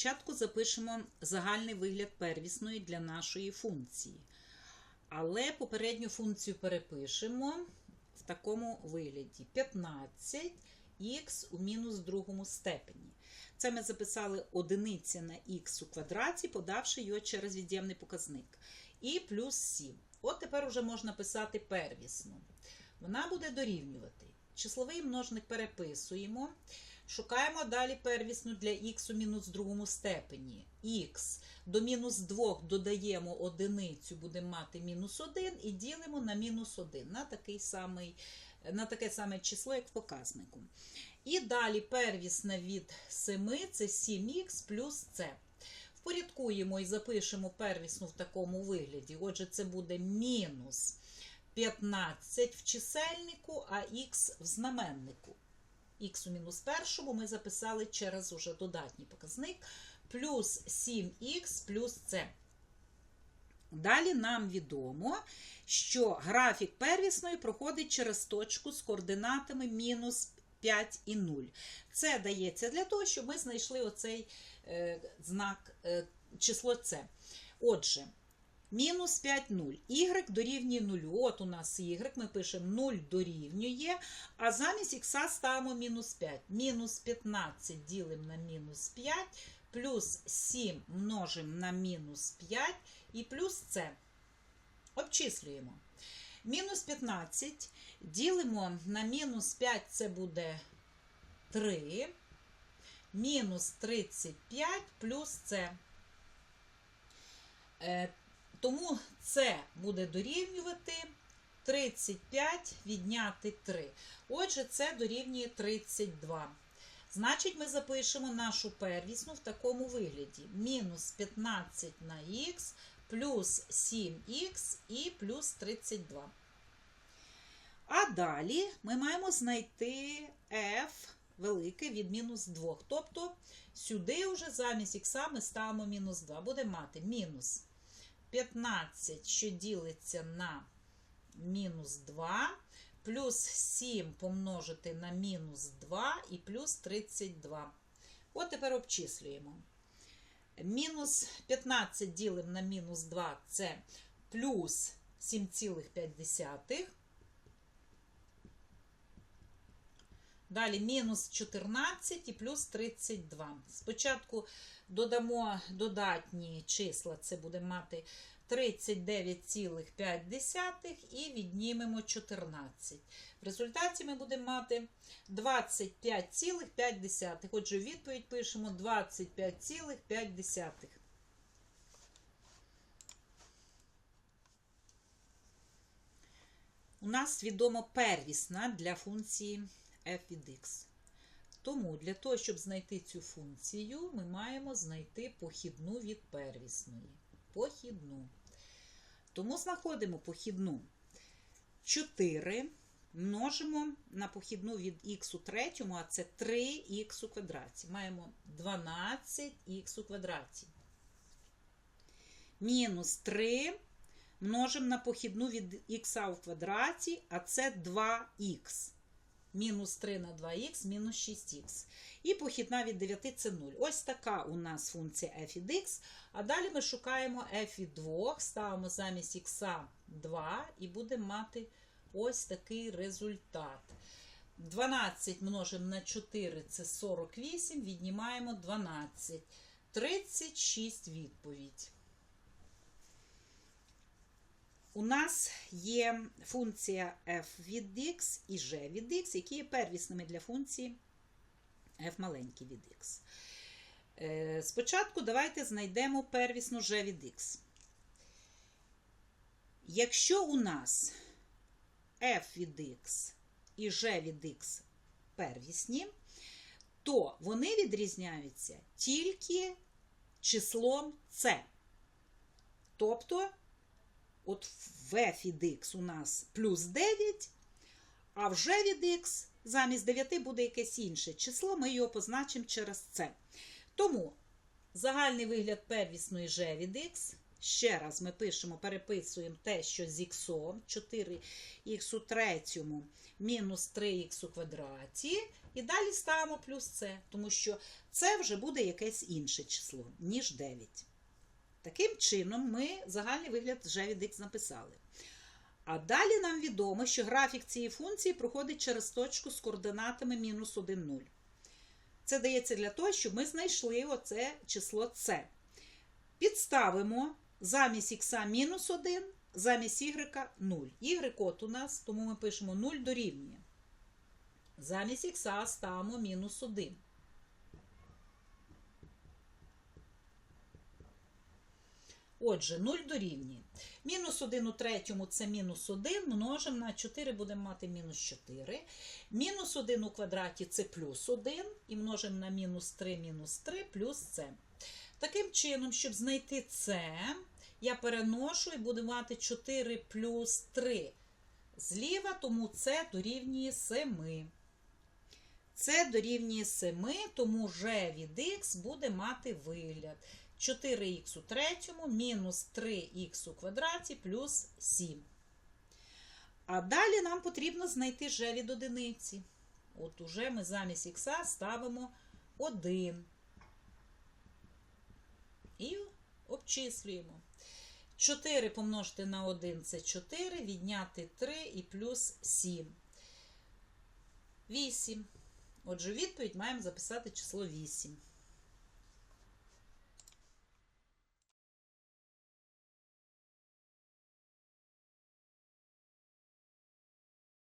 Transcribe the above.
спочатку запишемо загальний вигляд первісної для нашої функції. Але попередню функцію перепишемо в такому вигляді: 15х у мінус другому степені. Це ми записали одиниця на х у квадраті, подавши його через від'ємний показник. І плюс 7. От тепер вже можна писати первісну. Вона буде дорівнювати. Числовий множник переписуємо. Шукаємо далі первісну для х у мінус другому степені. Х до мінус 2 додаємо одиницю, будемо мати мінус 1 і ділимо на мінус 1 на, такий самий, на таке саме число, як в показнику. І далі первісна від 7 це 7х плюс c. Впорядкуємо і запишемо первісну в такому вигляді. Отже, це буде мінус 15 в чисельнику, а х в знаменнику. Х у мінус першому ми записали через уже додатній показник, плюс 7х плюс c. Далі нам відомо, що графік первісної проходить через точку з координатами мінус 5 і 0. Це дається для того, щоб ми знайшли оцей е, знак е, число С. Отже, мінус 5 0. Y дорівнює 0. От у нас Y, ми пишемо 0 дорівнює, а замість х ставимо мінус 5. Мінус 15 ділимо на мінус 5, плюс 7 множимо на мінус 5 і плюс С. Обчислюємо. Мінус 15 ділимо на мінус 5, це буде 3. Мінус 35 плюс С. Тому це буде дорівнювати 35 відняти 3. Отже, це дорівнює 32. Значить, ми запишемо нашу первісну в такому вигляді: мінус 15 на х плюс 7х і плюс 32. А далі ми маємо знайти f велике від мінус 2. Тобто сюди вже замість х ми ставимо мінус 2. Будемо мати мінус 15, що ділиться на мінус 2, плюс 7 помножити на мінус 2 і плюс 32. От тепер обчислюємо. Мінус 15 ділимо на мінус 2 це плюс 7,5. Далі мінус 14 і плюс 32. Спочатку додамо додатні числа, це буде мати 39,5 і віднімемо 14. В результаті ми будемо мати 25,5. Отже, відповідь пишемо 25,5. У нас відомо первісна для функції f від x. Тому для того, щоб знайти цю функцію, ми маємо знайти похідну від первісної. Похідну. Тому знаходимо похідну 4 множимо на похідну від х у третьому, а це 3х у квадраті. Маємо 12х у квадраті. Мінус 3 множимо на похідну від х у квадраті, а це 2х. Мінус 3 на 2х, мінус 6х. І похідна від 9 це 0. Ось така у нас функція f від x. А далі ми шукаємо f від 2, ставимо замість х 2 і будемо мати ось такий результат. 12 множимо на 4 це 48, віднімаємо 12. 36 відповідь. У нас є функція f від x і g від x, які є первісними для функції f маленький від x. Е, Спочатку давайте знайдемо первісну g від x. Якщо у нас f від x і g від x первісні, то вони відрізняються тільки числом c. Тобто, от f від x у нас плюс 9, а в g від x замість 9 буде якесь інше число, ми його позначимо через це. Тому загальний вигляд первісної g від x Ще раз ми пишемо, переписуємо те, що з х, 4х у третьому мінус 3х у квадраті. І далі ставимо плюс це, тому що це вже буде якесь інше число, ніж 9. Таким чином, ми загальний вигляд вже від х написали. А далі нам відомо, що графік цієї функції проходить через точку з координатами мінус 1, 0. Це дається для того, щоб ми знайшли оце число С. Підставимо замість х мінус 1, замість y 0. Y от у нас, тому ми пишемо 0 дорівнює. Замість х ставимо мінус 1. Отже, 0 дорівнює. Мінус 1 у третьому це мінус 1, множимо на 4, будемо мати мінус 4. Мінус 1 у квадраті це плюс 1, і множимо на мінус 3, мінус 3, плюс це. Таким чином, щоб знайти це, я переношу і буду мати 4 плюс 3 зліва, тому це дорівнює 7. Це дорівнює 7, тому вже від х буде мати вигляд. 4х у третьому мінус 3х у квадраті плюс 7. А далі нам потрібно знайти ж від одиниці. От уже ми замість х ставимо 1. І обчислюємо. 4 помножити на 1 це 4, відняти 3 і плюс 7. 8. Отже, відповідь маємо записати число 8.